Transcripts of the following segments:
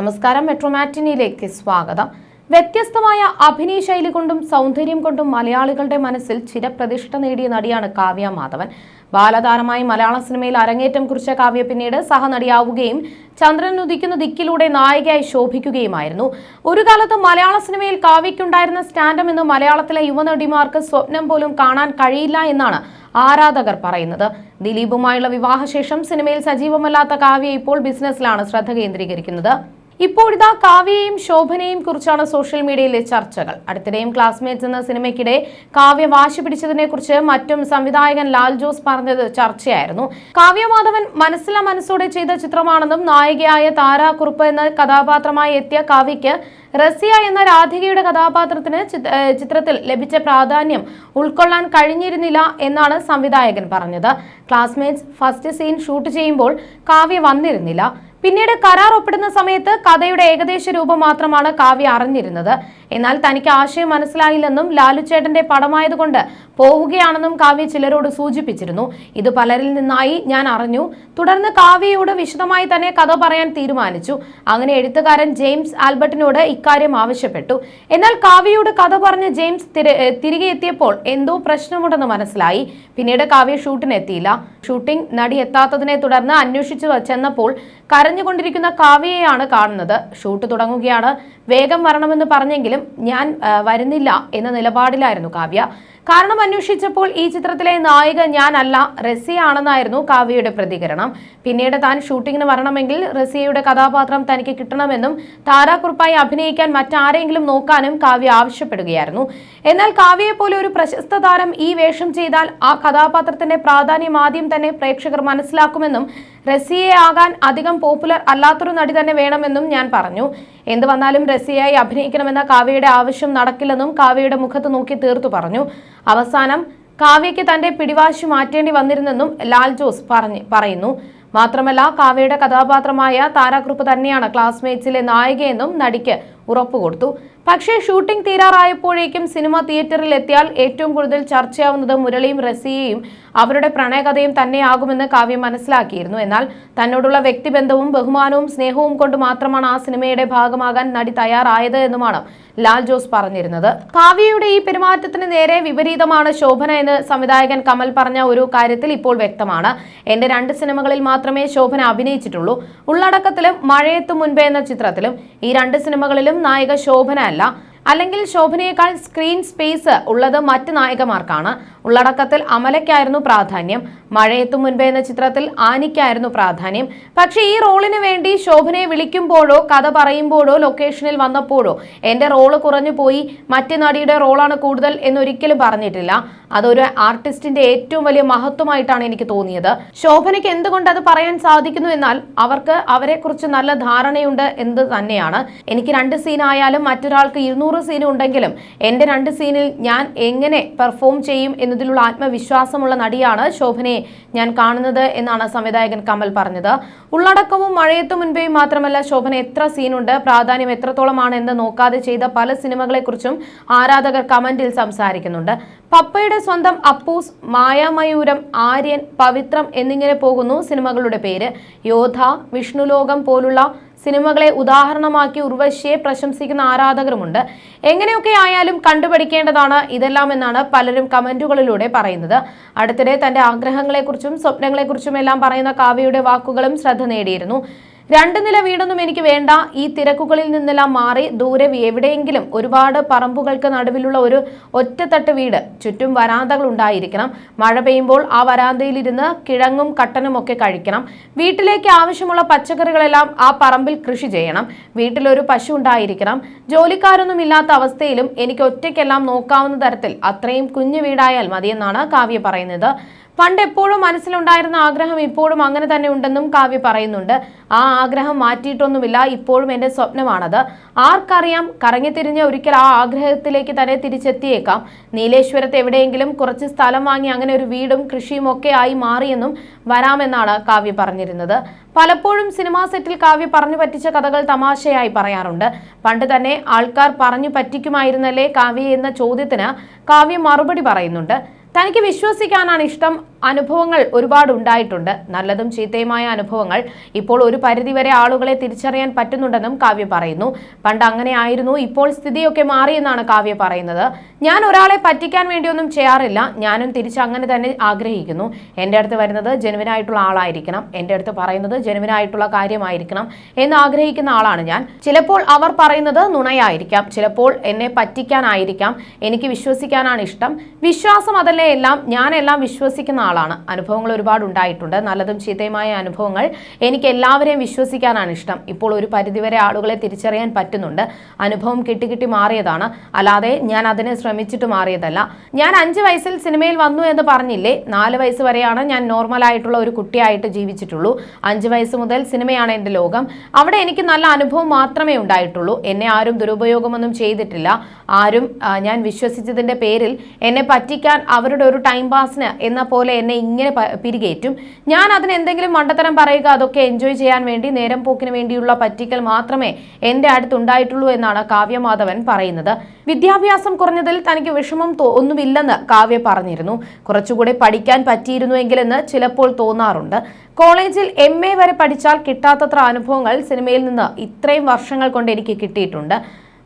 നമസ്കാരം മെട്രോമാറ്റിനിയിലേക്ക് സ്വാഗതം. വ്യത്യസ്തമായ അഭിനയ ശൈലി കൊണ്ടും സൗന്ദര്യം കൊണ്ടും മലയാളികളുടെ മനസ്സിൽ ചിരപ്രതിഷ്ഠ നേടിയ നടിയാണ് കാവ്യ മാധവൻ. ബാലതാരമായി മലയാള സിനിമയിൽ അരങ്ങേറ്റം കുറിച്ച കാവ്യ പിന്നീട് സഹനടിയാവുകയും ചന്ദ്രൻ ഉദിക്കുന്ന ദിക്കിലൂടെ നായികയായി ശോഭിക്കുകയുമായിരുന്നു. ഒരു കാലത്ത് മലയാള സിനിമയിൽ കാവ്യയ്ക്കുണ്ടായിരുന്ന സ്റ്റാൻഡം എന്ന് മലയാളത്തിലെ യുവനടിമാർക്ക് സ്വപ്നം പോലും കാണാൻ കഴിയില്ല എന്നാണ് ആരാധകർ പറയുന്നത്. ദിലീപുമായുള്ള വിവാഹശേഷം സിനിമയിൽ സജീവമല്ലാത്ത കാവ്യ ഇപ്പോൾ ബിസിനസ്സിലാണ് ശ്രദ്ധ കേന്ദ്രീകരിക്കുന്നത്. ഇപ്പോഴിതാ കാവ്യയെയും ശോഭനയെയും കുറിച്ചാണ് സോഷ്യൽ മീഡിയയിലെ ചർച്ചകൾ. അടുത്തിടെയും ക്ലാസ്മേറ്റ്സ് എന്ന സിനിമയ്ക്കിടെ കാവ്യ വാശി പിടിച്ചതിനെ കുറിച്ച് മറ്റും സംവിധായകൻ ലാൽ ജോസ് പറഞ്ഞത് ചർച്ചയായിരുന്നു. കാവ്യ മാധവൻ മനസ്സില മനസ്സോടെ ചെയ്ത ചിത്രമാണെന്നും നായികയായ താരാകുറുപ്പ് എന്ന കഥാപാത്രമായി എത്തിയ കാവ്യയ്ക്ക് റസിയ എന്ന രാധികയുടെ കഥാപാത്രത്തിന് ചിത്രത്തിൽ ലഭിച്ച പ്രാധാന്യം ഉൾക്കൊള്ളാൻ കഴിഞ്ഞിരുന്നില്ല എന്നാണ് സംവിധായകൻ പറഞ്ഞത്. ക്ലാസ്മേറ്റ്സ് ഫസ്റ്റ് സീൻ ഷൂട്ട് ചെയ്യുമ്പോൾ കാവ്യ വന്നിരുന്നില്ല. പിന്നീട് കരാർ ഒപ്പിടുന്ന സമയത്ത് കഥയുടെ ഏകദേശ രൂപം മാത്രമാണ് കാവ്യ അറിഞ്ഞിരുന്നത്. എന്നാൽ തനിക്ക് ആശയം മനസ്സിലായില്ലെന്നും ലാലുചേട്ടന്റെ പടമായതുകൊണ്ട് പോവുകയാണെന്നും കാവ്യ ചിലരോട് സൂചിപ്പിച്ചിരുന്നു. ഇത് പലരിൽ നിന്നായി ഞാൻ അറിഞ്ഞു. തുടർന്ന് കാവ്യയോട് വിശദമായി തന്നെ കഥ പറയാൻ തീരുമാനിച്ചു. അങ്ങനെ എഴുത്തുകാരൻ ജെയിംസ് ആൽബർട്ടിനോട് ഇക്കാര്യം ആവശ്യപ്പെട്ടു. എന്നാൽ കാവ്യയോട് കഥ പറഞ്ഞ് ജെയിംസ് തിരികെ എത്തിയപ്പോൾ എന്തോ പ്രശ്നമുണ്ടെന്ന് മനസ്സിലായി. പിന്നീട് കാവ്യ ഷൂട്ടിന് എത്തിയില്ല ഷൂട്ടിംഗ് നടി എത്താത്തതിനെ തുടർന്ന് അന്വേഷിച്ചു ചെന്നപ്പോൾ കരഞ്ഞുകൊണ്ടിരിക്കുന്ന കാവ്യയെയാണ് കാണുന്നത്. ഷൂട്ട് തുടങ്ങുകയാണ്. വേഗം വരണമെന്ന് പറഞ്ഞെങ്കിലും ഞാൻ വരുന്നില്ല എന്ന നിലപാടിലായിരുന്നു കാവ്യ. കാരണം അന്വേഷിച്ചപ്പോൾ ഈ ചിത്രത്തിലെ നായിക ഞാനല്ല റസിയാണെന്നായിരുന്നു കാവ്യയുടെ പ്രതികരണം. പിന്നീട് താൻ ഷൂട്ടിങ്ങിന് വരണമെങ്കിൽ റസിയയുടെ കഥാപാത്രം തനിക്ക് കിട്ടണമെന്നും താരാക്കുറിപ്പായി അഭിനയിക്കാൻ മറ്റാരെങ്കിലും നോക്കാനും കാവ്യ ആവശ്യപ്പെടുകയായിരുന്നു. എന്നാൽ കാവ്യയെ പോലെ ഒരു പ്രശസ്ത താരം ഈ വേഷം ചെയ്താൽ ആ കഥാപാത്രത്തിന്റെ പ്രാധാന്യം ആദ്യം തന്നെ പ്രേക്ഷകർ മനസ്സിലാക്കുമെന്നും റസിയെ ആകാൻ അധികം പോപ്പുലർ അല്ലാത്തൊരു നടി തന്നെ വേണമെന്നും ഞാൻ പറഞ്ഞു. എന്ത് വന്നാലും റസിയായി അഭിനയിക്കണമെന്ന കാവ്യയുടെ ആവശ്യം നടക്കില്ലെന്നും കാവ്യയുടെ മുഖത്ത് നോക്കി തീർത്തു പറഞ്ഞു. അവസാനം കാവ്യയ്ക്ക് തന്റെ പിടിവാശി മാറ്റേണ്ടി വന്നിരുന്നെന്നും ലാൽ ജോസ് പറഞ്ഞു പറയുന്നു. മാത്രമല്ല കാവ്യയുടെ കഥാപാത്രമായ താരാകൃപ്പ് തന്നെയാണ് ക്ലാസ്മേറ്റ്സിലെ നായികയെന്നും നടിക്ക് ഉറപ്പുകൊടുത്തു. പക്ഷേ ഷൂട്ടിംഗ് തീരാറായപ്പോഴേക്കും സിനിമ തിയേറ്ററിൽ എത്തിയാൽ ഏറ്റവും കൂടുതൽ ചർച്ചയാവുന്നത് മുരളിയും റസിയയും അവരുടെ പ്രണയകഥയും തന്നെയാകുമെന്ന് കാവ്യം മനസ്സിലാക്കിയിരുന്നു. എന്നാൽ തന്നോടുള്ള വ്യക്തിബന്ധവും ബഹുമാനവും സ്നേഹവും കൊണ്ട് മാത്രമാണ് ആ സിനിമയുടെ ഭാഗമാകാൻ നടി തയ്യാറായത് എന്നുമാണ് ലാൽ ജോസ് പറഞ്ഞിരുന്നത്. കാവ്യയുടെ ഈ പെരുമാറ്റത്തിന് നേരെ വിപരീതമാണ് ശോഭന എന്ന് സംവിധായകൻ കമൽ പറഞ്ഞ ഒരു കാര്യത്തിൽ ഇപ്പോൾ വ്യക്തമാണ്. എന്റെ രണ്ട് സിനിമകളിൽ മാത്രമേ ശോഭന അഭിനയിച്ചിട്ടുള്ളൂ. ഉള്ളടക്കത്തിലും മഴയത്തു മുൻപേ എന്ന ചിത്രത്തിലും ഈ രണ്ട് സിനിമകളിലും നായിക ശോഭന അല്ല അല്ലെങ്കിൽ ശോഭനയേക്കാൾ സ്ക്രീൻ സ്പേസ് ഉള്ളത് മറ്റ് നായികമാർക്കാണ്. ഉള്ളടക്കത്തിൽ അമലയ്ക്കായിരുന്നു പ്രാധാന്യം. മഴയെത്തും മുൻപേ എന്ന ചിത്രത്തിൽ ആനിക്കായിരുന്നു പ്രാധാന്യം. പക്ഷേ ഈ റോളിന് വേണ്ടി ശോഭനയെ വിളിക്കുമ്പോഴോ കഥ പറയുമ്പോഴോ ലൊക്കേഷനിൽ വന്നപ്പോഴോ എന്റെ റോൾ കുറഞ്ഞു പോയി. മറ്റ് നടിയുടെ റോളാണ് കൂടുതൽ എന്നൊരിക്കലും പറഞ്ഞിട്ടില്ല. അതൊരു ആർട്ടിസ്റ്റിന്റെ ഏറ്റവും വലിയ മഹത്വമായിട്ടാണ് എനിക്ക് തോന്നിയത്. ശോഭനയ്ക്ക് എന്തുകൊണ്ട് അത് പറയാൻ സാധിക്കുന്നു എന്നാൽ അവർക്ക് അവരെക്കുറിച്ച് നല്ല ധാരണയുണ്ട് എന്ന് തന്നെയാണ്. എനിക്ക് രണ്ട് സീനായാലും മറ്റൊരാൾക്ക് ഇരുന്നൂറ് സീൻ ഉണ്ടെങ്കിലും എന്റെ രണ്ട് സീനിൽ ഞാൻ എങ്ങനെ പെർഫോം ചെയ്യും എന്നതിലുള്ള ആത്മവിശ്വാസമുള്ള നടിയാണ് ശോഭനയെ ഞാൻ കാണുന്നത് എന്നാണ് സംവിധായകൻ കമൽ പറഞ്ഞത്. ഉള്ളടക്കവും മഴയത്തും മുൻപേയും മാത്രമല്ല ശോഭന എത്ര സീനുണ്ട് പ്രാധാന്യം എത്രത്തോളമാണ് എന്ന് നോക്കാതെ ചെയ്ത പല സിനിമകളെക്കുറിച്ചും ആരാധകർ കമന്റിൽ സംസാരിക്കുന്നുണ്ട്. പപ്പയുടെ സ്വന്തം അപ്പൂസ് മായാമയൂരം ആര്യൻ പവിത്രം എന്നിങ്ങനെ പോകുന്നു സിനിമകളുടെ പേര്. യോധ വിഷ്ണുലോകം പോലുള്ള സിനിമകളെ ഉദാഹരണമാക്കി ഉർവശിയെ പ്രശംസിക്കുന്ന ആരാധകരുമുണ്ട്. എങ്ങനെയൊക്കെ ആയാലും കണ്ടുപഠിക്കേണ്ടതാണ് ഇതെല്ലാം എന്നാണ് പലരും കമന്റുകളിലൂടെ പറയുന്നത്. അടുത്തിടെ തന്റെ ആഗ്രഹങ്ങളെക്കുറിച്ചും സ്വപ്നങ്ങളെക്കുറിച്ചും എല്ലാം പറയുന്ന കാവ്യയുടെ വാക്കുകളും ശ്രദ്ധ നേടിയിരുന്നു. രണ്ട് നില വീടൊന്നും എനിക്ക് വേണ്ട. ഈ തിരക്കുകളിൽ നിന്നെല്ലാം മാറി ദൂരെ എവിടെയെങ്കിലും ഒരുപാട് പറമ്പുകൾക്ക് നടുവിലുള്ള ഒരു ഒറ്റത്തട്ട് വീട്. ചുറ്റും വരാന്തകൾ ഉണ്ടായിരിക്കണം. മഴ പെയ്യുമ്പോൾ ആ വരാന്തയിലിരുന്ന് കിഴങ്ങും കട്ടനും ഒക്കെ കഴിക്കണം. വീട്ടിലേക്ക് ആവശ്യമുള്ള പച്ചക്കറികളെല്ലാം ആ പറമ്പിൽ കൃഷി ചെയ്യണം. വീട്ടിലൊരു പശു ഉണ്ടായിരിക്കണം. ജോലിക്കാരൊന്നും ഇല്ലാത്ത അവസ്ഥയിലും എനിക്ക് ഒറ്റയ്ക്കെല്ലാം നോക്കാവുന്ന തരത്തിൽ അത്രയും കുഞ്ഞു വീടായാൽ മതിയെന്നാണ് കാവ്യ പറയുന്നത്. പണ്ട് എപ്പോഴും മനസ്സിലുണ്ടായിരുന്ന ആഗ്രഹം ഇപ്പോഴും അങ്ങനെ തന്നെ ഉണ്ടെന്നും കാവ്യ പറയുന്നുണ്ട്. ആ ആഗ്രഹം മാറ്റിയിട്ടൊന്നുമില്ല ഇപ്പോഴും എന്റെ സ്വപ്നമാണത്. ആർക്കറിയാം കറങ്ങിത്തിരിഞ്ഞ് ഒരിക്കൽ ആ ആഗ്രഹത്തിലേക്ക് തന്നെ തിരിച്ചെത്തിയേക്കാം. നീലേശ്വരത്ത് എവിടെയെങ്കിലും കുറച്ച് സ്ഥലം വാങ്ങി അങ്ങനെ ഒരു വീടും കൃഷിയും ഒക്കെ ആയി മാറിയെന്നും വരാമെന്നാണ് കാവ്യ പറഞ്ഞിരുന്നത്. പലപ്പോഴും സിനിമാ സെറ്റിൽ കാവ്യ പറഞ്ഞു പറ്റിച്ച കഥകൾ തമാശയായി പറയാറുണ്ട്. പണ്ട് തന്നെ ആൾക്കാർ പറഞ്ഞു പറ്റിക്കുമായിരുന്നല്ലേ കാവ്യ എന്ന ചോദ്യത്തിന് കാവ്യ മറുപടി പറയുന്നുണ്ട്. തനിക്ക് വിശ്വസിക്കാനാണ് ഇഷ്ടം. അനുഭവങ്ങൾ ഒരുപാട് ഉണ്ടായിട്ടുണ്ട്. നല്ലതും ചീത്തയുമായ അനുഭവങ്ങൾ ഇപ്പോൾ ഒരു പരിധിവരെ ആളുകളെ തിരിച്ചറിയാൻ പറ്റുന്നുണ്ടെന്നും കാവ്യ പറയുന്നു. പണ്ട് അങ്ങനെ ആയിരുന്നു ഇപ്പോൾ സ്ഥിതിയൊക്കെ മാറിയെന്നാണ് കാവ്യ പറയുന്നത്. ഞാൻ ഒരാളെ പറ്റിക്കാൻ വേണ്ടിയൊന്നും ചെയ്യാറില്ല. ഞാനും തിരിച്ച് അങ്ങനെ തന്നെ ആഗ്രഹിക്കുന്നു. എന്റെ അടുത്ത് വരുന്നത് ജനുവിനായിട്ടുള്ള ആളായിരിക്കണം. എന്റെ അടുത്ത് പറയുന്നത് ജനുവിനായിട്ടുള്ള കാര്യമായിരിക്കണം എന്ന് ആഗ്രഹിക്കുന്ന ആളാണ് ഞാൻ. ചിലപ്പോൾ അവർ പറയുന്നത് നുണയായിരിക്കാം. ചിലപ്പോൾ എന്നെ പറ്റിക്കാനായിരിക്കാം. എനിക്ക് വിശ്വസിക്കാനാണ് ഇഷ്ടം. വിശ്വാസം അതല്ലേ എല്ലാം. ഞാനെല്ലാം വിശ്വസിക്കുന്ന ആളാണ്. അനുഭവങ്ങൾ ഒരുപാട് ഉണ്ടായിട്ടുണ്ട്. നല്ലതും ചീത്തയുമായ അനുഭവങ്ങൾ എനിക്ക് എല്ലാവരെയും വിശ്വസിക്കാനാണ് ഇഷ്ടം. ഇപ്പോൾ ഒരു പരിധിവരെ ആളുകളെ തിരിച്ചറിയാൻ പറ്റുന്നുണ്ട്. അനുഭവം കിട്ടി കിട്ടി മാറിയതാണ്. അല്ലാതെ ഞാൻ അതിനെ ശ്രമിച്ചിട്ട് മാറിയതല്ല. ഞാൻ അഞ്ച് വയസ്സിൽ സിനിമയിൽ വന്നു എന്ന് പറഞ്ഞില്ലേ? നാല് വയസ്സ് വരെയാണ് ഞാൻ നോർമൽ ആയിട്ടുള്ള ഒരു കുട്ടിയായിട്ട് ജീവിച്ചിട്ടുള്ളൂ. അഞ്ച് വയസ്സ് മുതൽ സിനിമയാണ് എന്റെ ലോകം. അവിടെ എനിക്ക് നല്ല അനുഭവം മാത്രമേ ഉണ്ടായിട്ടുള്ളൂ. എന്നെ ആരും ദുരുപയോഗമൊന്നും ചെയ്തിട്ടില്ല. ആരും ഞാൻ വിശ്വസിച്ചതിന്റെ പേരിൽ എന്നെ പറ്റിക്കാൻ അവരുടെ ഒരു ടൈം പാസിന് എന്ന പോലെ എന്നെ ഇങ്ങനെ പിരികേറ്റും. ഞാൻ അതിന് എന്തെങ്കിലും മണ്ടത്തരം പറയുക അതൊക്കെ എൻജോയ് ചെയ്യാൻ വേണ്ടി നേരം പോക്കിന് വേണ്ടിയുള്ള പറ്റിക്കൽ മാത്രമേ എന്റെ അടുത്തുണ്ടായിട്ടുള്ളൂ എന്നാണ് കാവ്യമാധവൻ പറയുന്നത്. വിദ്യാഭ്യാസം കുറഞ്ഞതിൽ തനിക്ക് വിഷമം ഒന്നുമില്ലെന്ന് കാവ്യ പറഞ്ഞിരുന്നു. കുറച്ചുകൂടെ പഠിക്കാൻ പറ്റിയിരുന്നുവെങ്കിലെന്ന് ചിലപ്പോൾ തോന്നാറുണ്ട്. കോളേജിൽ എം എ വരെ പഠിച്ചാൽ കിട്ടാത്തത്ര അനുഭവങ്ങൾ സിനിമയിൽ നിന്ന് ഇത്രയും വർഷങ്ങൾ കൊണ്ട് എനിക്ക് കിട്ടിയിട്ടുണ്ട്.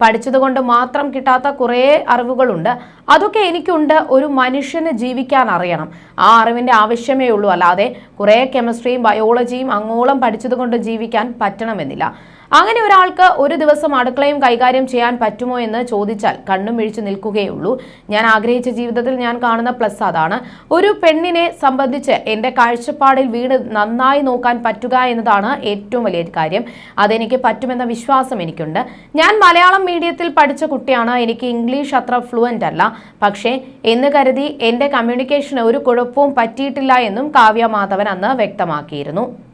പഠിച്ചതുകൊണ്ട് മാത്രം കിട്ടാത്ത കുറേ അറിവുകളുണ്ട്. അതൊക്കെ എനിക്കുണ്ട്. ഒരു മനുഷ്യന് ജീവിക്കാൻ അറിയണം. ആ അറിവിന്റെ ആവശ്യമേ ഉള്ളൂ. അല്ലാതെ കുറേ കെമിസ്ട്രിയും ബയോളജിയും അങ്ങോളം പഠിച്ചതുകൊണ്ട് ജീവിക്കാൻ പറ്റണമെന്നില്ല. അങ്ങനെ ഒരാൾക്ക് ഒരു ദിവസം അടുക്കളയും കൈകാര്യം ചെയ്യാൻ പറ്റുമോ എന്ന് ചോദിച്ചാൽ കണ്ണും മിഴിച്ചു നിൽക്കുകയുള്ളൂ. ഞാൻ ആഗ്രഹിച്ച ജീവിതത്തിൽ ഞാൻ കാണുന്ന പ്ലസ് അതാണ്. ഒരു പെണ്ണിനെ സംബന്ധിച്ച് എന്റെ കാഴ്ചപ്പാടിൽ വീട് നന്നായി നോക്കാൻ പറ്റുക എന്നതാണ് ഏറ്റവും വലിയ കാര്യം. അതെനിക്ക് പറ്റുമെന്ന വിശ്വാസം എനിക്കുണ്ട്. ഞാൻ മലയാളം മീഡിയത്തിൽ പഠിച്ച കുട്ടിയാണ്. എനിക്ക് ഇംഗ്ലീഷ് അത്ര ഫ്ലുവന്റ് അല്ല. പക്ഷേ എന്ന് കരുതി എന്റെ കമ്മ്യൂണിക്കേഷന് ഒരു കുഴപ്പവും പറ്റിയിട്ടില്ല എന്നും കാവ്യ മാധവൻ അന്ന് വ്യക്തമാക്കിയിരുന്നു.